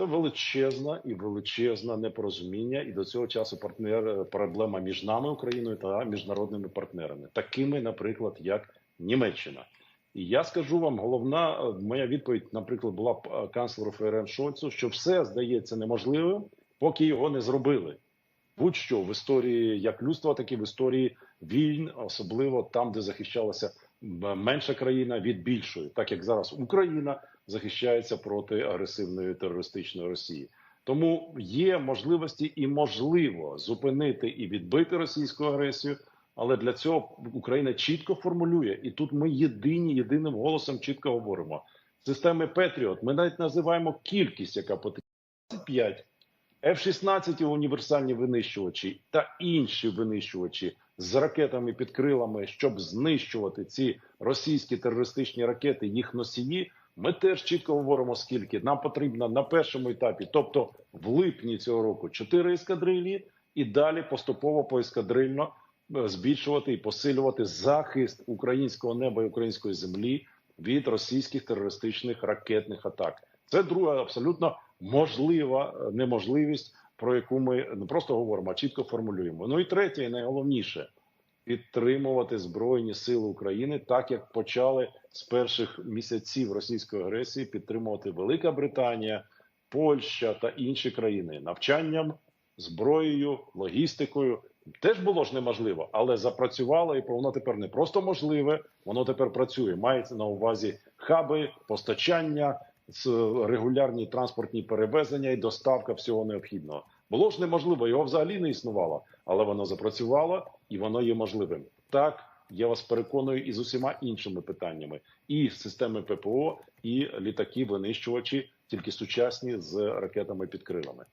Це величезна і величезне непорозуміння, і до цього часу партнер проблема між нами, Україною та міжнародними партнерами, такими, наприклад, як Німеччина. І я скажу вам, головна е, моя відповідь, наприклад, була е, канцлеру ФРН Шольцу, що все здається неможливим, поки його не зробили. Будь-що в історії як людства, так і в історії війн, особливо там, де захищалася менша країна від більшої, так як зараз Україна захищається проти агресивної терористичної Росії. Тому є можливості і можливо зупинити і відбити російську агресію. Але для цього Україна чітко формулює, і тут ми єдині, єдиним голосом чітко говоримо. Системи Петріот ми навіть називаємо кількість, яка потрібна 25. F-16 універсальні винищувачі та інші винищувачі з ракетами під крилами, щоб знищувати ці російські терористичні ракети, їх носії. Ми теж чітко говоримо, скільки нам потрібно на першому етапі, тобто в липні цього року, 4 ескадрилі, і далі поступово поескадрильно е, збільшувати і посилювати захист українського неба і української землі від російських терористичних ракетних атак. Це друга абсолютно можлива е, неможливість, про яку ми не просто говоримо, а чітко формулюємо. Ну і третє, і найголовніше підтримувати збройні сили України, так як почали з перших місяців російської агресії підтримувати Велика Британія, Польща та інші країни навчанням, зброєю, логістикою. Теж було ж неможливо, але запрацювало і воно тепер не просто можливе, воно тепер працює. Мається на увазі хаби, постачання, регулярні транспортні перевезення і доставка всього необхідного. Було ж неможливо, його взагалі не існувало, але воно запрацювало і воно є можливим. Так, я вас переконую і з усіма іншими питаннями: і системи ППО, і літаки, винищувачі, тільки сучасні з ракетами під крилами.